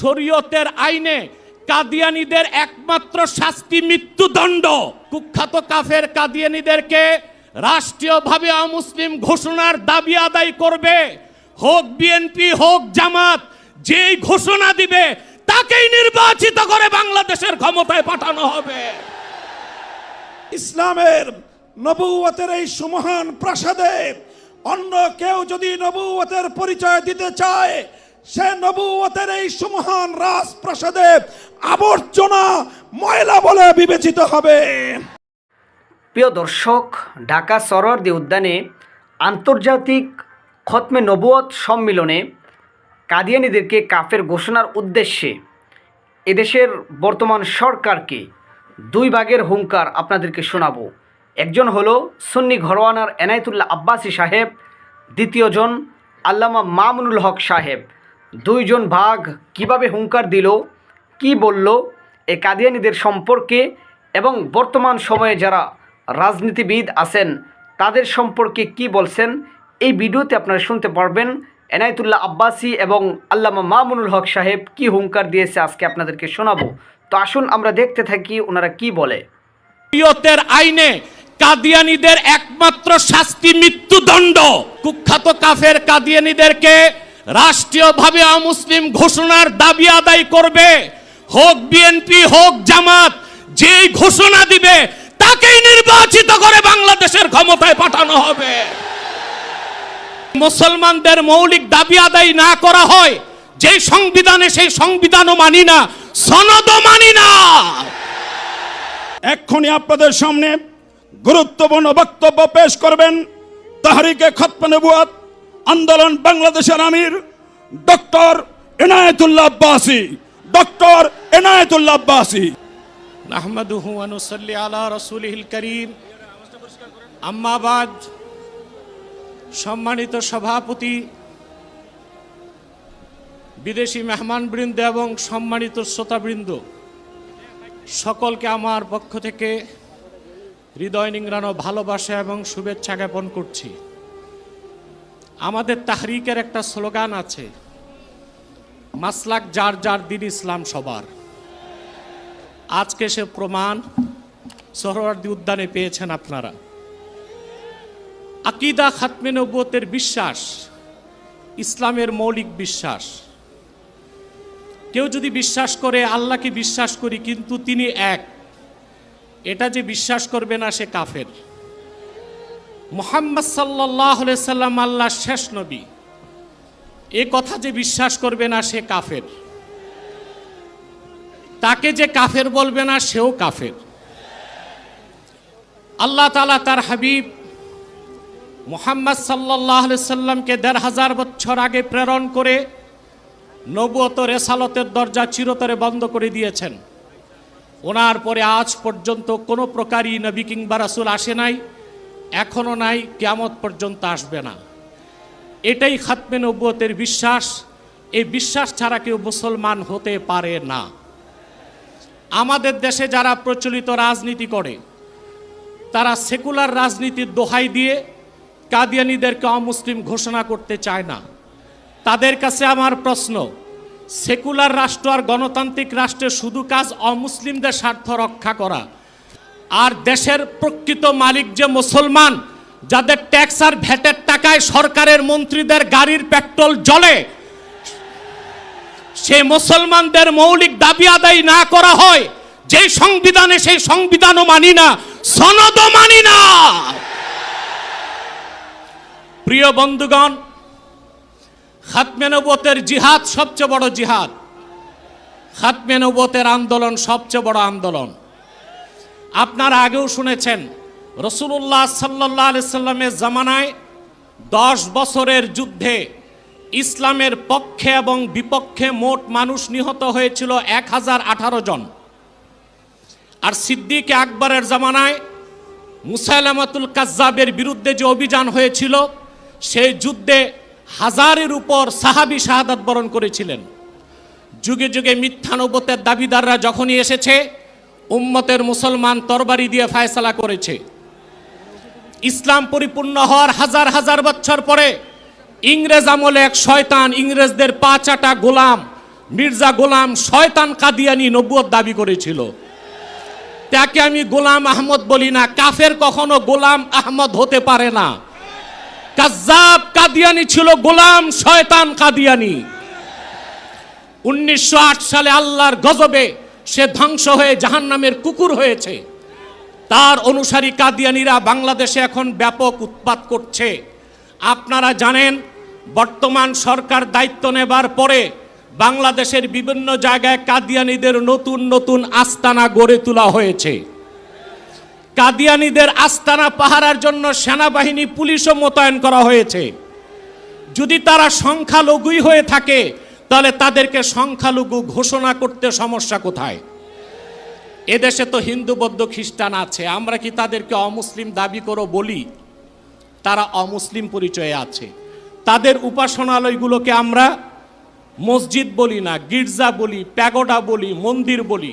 শরীয়তের আইনে কাদিয়ানিদের একমাত্র শাস্তি মৃত্যুদণ্ড। কুখ্যাত কাফের কাদিয়ানিদেরকে রাষ্ট্রীয়ভাবে অমুসলিম ঘোষণার দাবি আদায় করবে। হোক বিএনপি, হোক জামাত, যেই ঘোষণা দিবে, তাকেই নির্বাচিত করে বাংলাদেশের ক্ষমতায় পাঠানো হবে। ইসলামের নবুয়তের এই সুমহান প্রাসাদে অন্য কেউ যদি নবুয়তের পরিচয় দিতে চায় সে নবুয়তের এই সুমহান রাজপ্রাসাদে আবর্জনা ময়লা বলে বিবেচিত হবে। প্রিয় দর্শক, ঢাকা সরোয়ার্দী উদ্যানে আন্তর্জাতিক খতমে নবুয়ত সম্মিলনে কাদিয়ানিদেরকে কাফের ঘোষণার উদ্দেশ্যে এদেশের বর্তমান সরকারকে দুই ভাগের হুঙ্কার আপনাদেরকে শোনাবো। একজন হলো সুন্নি ঘরওয়ানার এনায়েতুল্লাহ আব্বাসী সাহেব, দ্বিতীয়জন আল্লামা মামুনুল হক সাহেব। দুইজন ভাগ কীভাবে হুঙ্কার দিল, কি বলল, এ কাদিয়ানিদের সম্পর্কে এবং বর্তমান সময়ে যারা রাজনীতিবিদ আছেন, তাদের সম্পর্কে কি বলছেন, এই ভিডিওতে আপনারা শুনতে পারবেন এনায়েতুল্লাহ আব্বাসী এবং আল্লামা মামুনুল হক সাহেব কি হুঙ্কার দিয়েছে আজকে আপনাদেরকে শোনাবো। তো আসুন আমরা দেখতে থাকি ওনারা কি বলে। আইনে কাদিয়ানিদের একমাত্র শাস্তি মৃত্যুদণ্ড। কুখ্যাত কাফের কাদিয়ানিদেরকে রাষ্ট্রীয়ভাবে অমুসলিম ঘোষণার দাবি আদায় করবে, হোক বিএনপি, হোক জামাত, যেই ঘোষণা দিবে, তাকেই নির্বাচিত করে বাংলাদেশের ক্ষমতায় পাঠানো হবে। মুসলমানদের মৌলিক দাবি আদায় না করা হয়, যেই সংবিধানে সেই সংবিধানও মানি না, সনদও মানি না। এক্ষুনি আপনাদের সামনে গুরুত্বপূর্ণ বক্তব্য পেশ করবেন, তাহারিকে খতম নবুয়াত। আন্দোলন বাংলাদেশের আমির ডক্টর এনায়েতুল্লাহ আব্বাসী, ডক্টর এনায়েতুল্লাহ আব্বাসী। নাহমাদুহু ওয়া নুসাল্লি আলা রাসূলিহিল কারীম। আম্মা বাদ, সম্মানিত সভাপতি, বিদেশি মেহমানবৃন্দ এবং সম্মানিত শ্রোতাবৃন্দ, সকলকে আমার পক্ষ থেকে হৃদয় নিংড়ানো ভালোবাসা এবং শুভেচ্ছা জ্ঞাপন করছি। আমাদের তাহরিকের একটা স্লোগান আছে, মাসলাক যার যার দিন ইসলাম সবার। আজকে সে প্রমাণ সোহরাওয়ার্দী উদ্যানে পেয়েছেন আপনারা। আকিদা খাতমে নবুয়তের বিশ্বাস, ইসলামের মৌলিক বিশ্বাস। কেউ যদি বিশ্বাস করে, আল্লাহকে বিশ্বাস করি, কিন্তু তিনি এক, এটা যে বিশ্বাস করবে না সে কাফের। মোহাম্মদ সাল্লাহ সাল্লাম আল্লাহ শেষ নবী। এ কথা যে বিশ্বাস করবে না সে কাফের। তাকে যে কাফের বলবে না সেও কাফের। আল্লাহ তালা তার হাবিব মোহাম্মদ সাল্লাহ সাল্লামকে দেড় হাজার বছর আগে প্রেরণ করে নবুয়ত রেসালতের দরজা চিরতরে বন্ধ করে দিয়েছেন। ওনার পরে আজ পর্যন্ত কোনো প্রকারই নবী কিংবা রাসুল আসে নাই। এখনও নাই, কেয়ামত পর্যন্ত আসবে না। এটাই খাতমে নবুয়তের বিশ্বাস। এই বিশ্বাস ছাড়া কেউ মুসলমান হতে পারে না। আমাদের দেশে যারা প্রচলিত রাজনীতি করে, তারা সেকুলার রাজনীতির দোহাই দিয়ে কাদিয়ানিদেরকে অমুসলিম ঘোষণা করতে চায় না। তাদের কাছে আমার প্রশ্ন, সেকুলার রাষ্ট্র আর গণতান্ত্রিক রাষ্ট্রের শুধু কাজ অমুসলিমদের স্বার্থ রক্ষা করা আর দেশের প্রকৃত মালিক যে মুসলমান, যাদের ট্যাক্স আর ভ্যাটের টাকায় সরকারের মন্ত্রীদের গাড়ির পেট্রোল জ্বলে, সে মুসলমানদের মৌলিক দাবি আদায় না করা হয়, যেই সংবিধানে সেই সংবিধানও মানি না, সনদও মানি না। প্রিয় বন্ধুগণ খাতমেনবতের জিহাদ সবচেয়ে বড় জিহাদ। খাতমেনবতের আন্দোলন সবচেয়ে বড় আন্দোলন। আপনারা আগেও শুনেছেন রসুল্লাহ সাল্লাহ সাল্লামের জামানায় দশ বছরের যুদ্ধে ইসলামের পক্ষে এবং বিপক্ষে মোট মানুষ নিহত হয়েছিল এক হাজার আঠারো জন। আর সিদ্দিক আকবরের জামানায় মুসাইলামাতুল কাজ্জাবের বিরুদ্ধে যে অভিযান হয়েছিল, সেই যুদ্ধে হাজারের উপর সাহাবি শাহাদাত বরণ করেছিলেন। যুগে যুগে মিথ্যানবতের দাবিদাররা যখনই এসেছে উম্মতের মুসলমান তরবারি দিয়ে ফায়সালা করেছে। ইসলাম পরিপূর্ণ হওয়ার হাজার হাজার বছর পরে ইংরেজ আমলে এক শয়তান ইংরেজদের পা চাটা গোলাম, মির্জা গোলাম শয়তান কাদিয়ানি নব্বত দাবি করেছিল। তাকে আমি গোলাম আহমদ বলি না, কাফের কখনো গোলাম আহমদ হতে পারে না। কাজাব কাদিয়ানি ছিল গোলাম শয়তান কাদিয়ানি। উনিশশো আট সালে আল্লাহর গজবে সে ধ্বংস হয়ে জাহান্নামের কুকুর হয়েছে। তার অনুসারী কাদিয়ানিরা বাংলাদেশে এখন ব্যাপক উৎপাত করছে। আপনারা জানেন, বর্তমান সরকার দায়িত্ব নেবার পরে বাংলাদেশের বিভিন্ন জায়গায় কাদিয়ানিদের নতুন নতুন আস্তানা গড়ে তোলা হয়েছে। কাদিয়ানিদের আস্তানা পাহারার জন্য সেনাবাহিনী, পুলিশও মোতায়েন করা হয়েছে। যদি তারা সংখ্যালঘুই হয়ে থাকে তাহলে তাদেরকে সংখ্যালঘু ঘোষণা করতে সমস্যা কোথায়? এদেশে তো হিন্দু, বৌদ্ধ, খ্রিস্টান আছে। আমরা কি তাদেরকে অমুসলিম দাবি করো বলি? তারা অমুসলিম পরিচয়ে আছে। তাদের উপাসনালয়গুলোকে আমরা মসজিদ বলি না, গির্জা বলি, প্যাগোডা বলি, মন্দির বলি।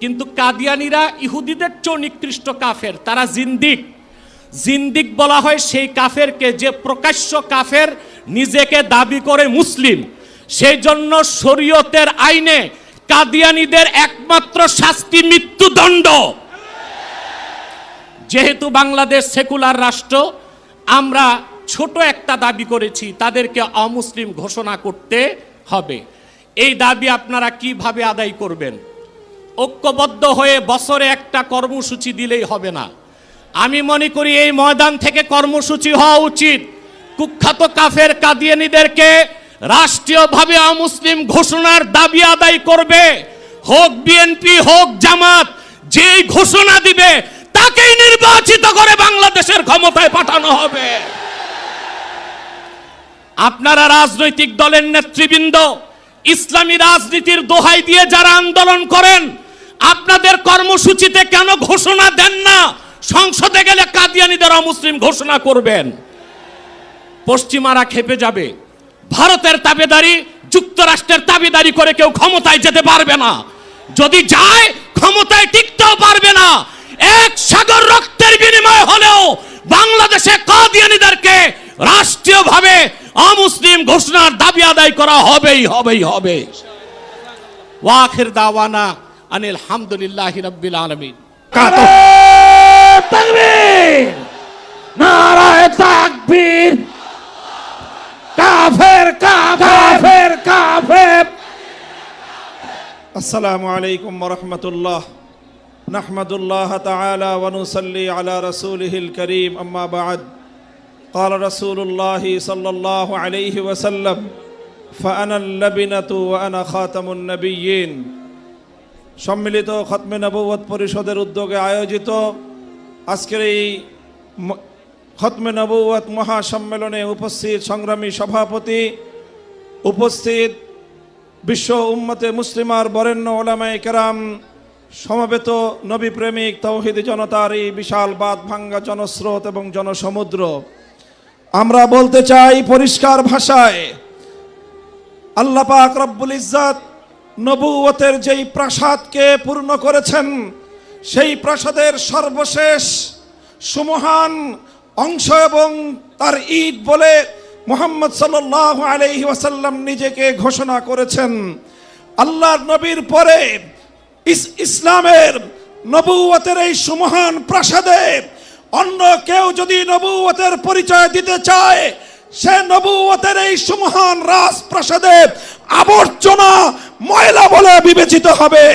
কিন্তু কাদিয়ানিরা ইহুদিদের চেয়েও নিকৃষ্ট কাফের, তারা জিন্দিক। জিন্দিক বলা হয় সেই কাফেরকে যে প্রকাশ্য কাফের নিজেকে দাবি করে মুসলিম। সেই জন্য শরীয়তের আইনে কাদিয়ানিদের একমাত্র শাস্তি মৃত্যুদণ্ড। যেহেতু বাংলাদেশ সেকুলার রাষ্ট্র, আমরা ছোট একটা দাবি করেছি, তাদেরকে অমুসলিম ঘোষণা করতে হবে। এই দাবি আপনারা কীভাবে আদায় করবেন? ঐক্যবদ্ধ হয়ে বছরে একটা কর্মসূচি দিলেই হবে না। আমি মনে করি এই ময়দান থেকে কর্মসূচি হওয়া উচিত। কুখ্যাত কাফের কাদিয়ানিদেরকে রাষ্ট্রীয়ভাবে অমুসলিম ঘোষণার দাবি আদায় করবে, হোক বিএনপি, হোক জামাত, যেই ঘোষণা দিবে, তাকেই নির্বাচিত করে বাংলাদেশের ক্ষমতায় পাঠানো হবে। আপনারা রাজনৈতিক দলের নেতৃবৃন্দ, ইসলামী রাজনীতির দোহাই দিয়ে যারা আন্দোলন করেন, আপনাদের কর্মসূচিতে কেন ঘোষণা দেন না? সংসদে গেলে কাদিয়ানিদের অমুসলিম ঘোষণা করবেন। পশ্চিমারা খেপে যাবে। ভারতের তাবেদারি যুক্তরাষ্ট্রের তাবেদারি করে কেউ ক্ষমতায় যেতে পারবে না। যদি যায় ক্ষমতায় টিকতেও পারবে না। এক সাগর রক্তের বিনিময় হলেও বাংলাদেশে কাদিয়ানিদেরকে রাষ্ট্রীয়ভাবে অমুসলিম ঘোষণার দাবি আদায় করা হবেই হবেই হবে। ওয়াখির দাওয়ানা আনিল হামদুলিল্লাহি রাব্বিল আলামিন। তাকবীর! নারায়ে السلام عليكم ورحمة الله نحمد الله تعالى ونصلي على رسوله الكريم أما بعد قال رسول الله صلى الله عليه وسلم فأنا اللبنة وأنا خاتم النبيين সম্মিলিত খতমে নবুয়ত পরিষদের উদ্যোগে আয়োজিত আজকের এই ম- খতমে নবুয়ত মহাসম্মেলনে উপস্থিত সংগ্রামী সভাপতি উপস্থিত বিশ্ব উম্মতে মুসলিমার বরেণ্য ওলামায় কেরাম, সমবেত নবী প্রেমিক তৌহিদি জনতার এই বিশাল বাদ ভাঙ্গা জনস্রোত এবং জনসমুদ্র। আমরা বলতে চাই পরিষ্কার ভাষায়, আল্লাহ পাক রব্বুল ইজ্জাত নবুয়তের যেই প্রাসাদকে পূর্ণ করেছেন, সেই প্রাসাদের সর্বশেষ সুমহান অংশ এবং তার ঈদ বলে মোহাম্মদ সাল্লাহ আলহি ওয়াসাল্লাম নিজেকে ঘোষণা করেছেন, আল্লাহর নবীর পরে ইসলামের নবুয়তের এই সুমহান প্রাসাদে অন্য কেউ যদি নবুয়তের পরিচয় দিতে চায়, সে নবুয়তের এই সুমহান রাজপ্রাসাদে আবর্জনা ময়লা বলে বিবেচিত হবে।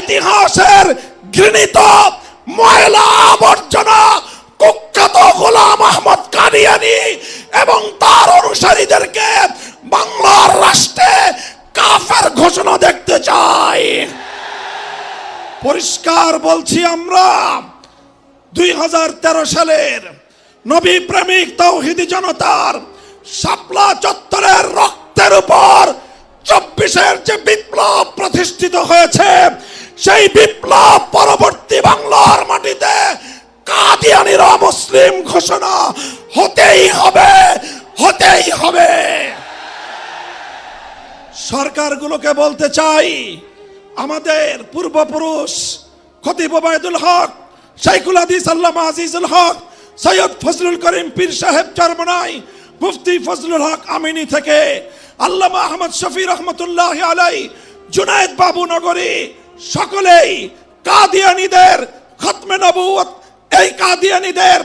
ইতিহাসের ঘৃণিত ময়লা আবর্জনা কুখ্যাত গোলাম আহমদ কাদিয়ানি এবং তার অনুসারীদেরকে বাংলার রাষ্ট্রে কাফের ঘোষণা দেখতে চাই। পরিষ্কার বলছি আমরা, দুই হাজার তেরো সালের নবী প্রেমিক তৌহিদি জনতার শাপলা চত্বরের রক্তের উপর চব্বিশের যে বিপ্লব প্রতিষ্ঠিত হয়েছে, সেই বিপ্লব পরবর্তী বাংলার কাদিয়ানির মুসলিম ঘোষণা হতেই হবে হতেই হবে। সরকারগুলোকে বলতে চাই, আমাদের পূর্বপুরুষ খতিব হক, শাইখুল হাদিস আল্লামা আজিজুল হক, সৈয়দ ফজলুল করিম পীর সাহেব চরমনাই, মুফতি ফজলুল হক আমিনী থেকে, আল্লামা আহমদ শফি রহমতুল্লাহ আলাই জুনায়েদ বাবু নগরী, সকলেই কাদিয়ানীদের খতমে নবুয়ত এই কাদিয়ানিদের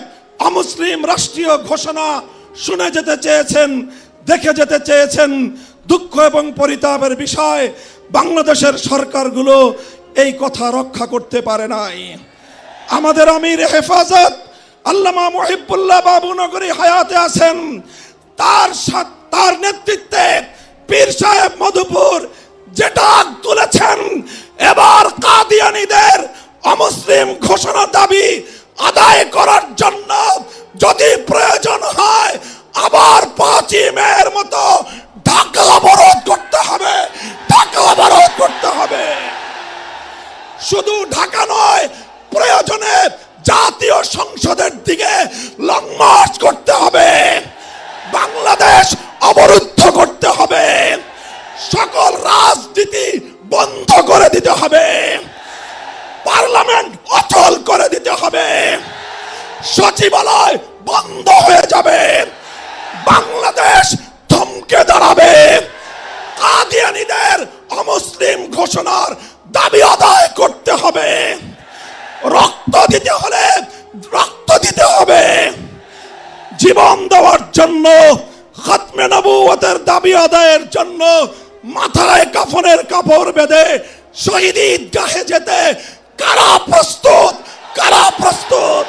অমুসলিম রাষ্ট্রীয় ঘোষণা শুনে যেতে চেয়েছেন, দেখে যেতে চেয়েছেন দুঃখ এবং পরিতাপের বিষয়। বাংলাদেশের সরকারগুলো এই কথা রক্ষা করতে পারে নাই। আমাদের আমির হেফাজত আল্লামা মহিবুল্লাহ বাবু নগরী হায়াতে আছেন। তার তার নেতৃত্বে পীর সাহেব মধুপুর যেটা তুলেছেন। এবার কাদিয়ানীদের অমুসলিম ঘোষণা দাবি আদায় করার জন্য যদি প্রয়োজন হয়, আবার পাঁচই মেয়ের মতো ঢাকা অবরোধ করতে হবে, ঢাকা অবরোধ করতে হবে। শুধু ঢাকা নয়, প্রয়োজনে জাতীয় সংসদের দিকে লং মার্চ করতে হবে। বাংলাদেশ অবরুদ্ধ করতে হবে। সকল রাজনীতি বন্ধ করে দিতে হবে। পার্লামেন্ট অচল করে দিতে হবে। সচিবালয় বন্ধ হয়ে যাবে। বাংলাদেশ থমকে দাঁড়াবে। কাদিয়ানীদের অমুসলিম ঘোষণার দাবি আদায় করতে হবে। রক্ত দিতে হলে রক্ত দিতে হবে। জীবন দেওয়ার জন্য, খতমে নবুয়তের দাবি আদায়ের জন্য মাথায় কাফনের কাপড় বেঁধে শহীদ ঈদগাহে যেতে কারা প্রস্তুত? কারা প্রস্তুত?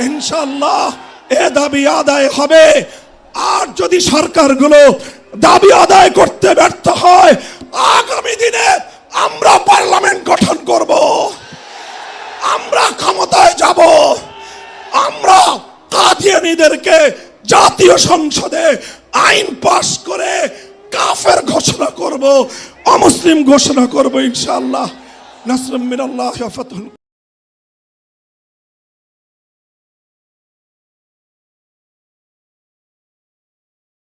ইনশাল্লাহ এ দাবি আদায় হবে। আর যদি সরকারগুলো দাবি আদায় করতে ব্যর্থ হয়, আগামী দিনে আমরা পার্লামেন্ট গঠন করব। আমরা ক্ষমতায় যাব। আমরা কাদিয়ানীদেরকে জাতীয় সংসদে আইন পাশ করে কাফের ঘোষণা করব, অমুসলিম ঘোষণা করব, ইনশাআল্লাহ। নাসরুম মিনাল্লাহ ওয়া ফাতহুন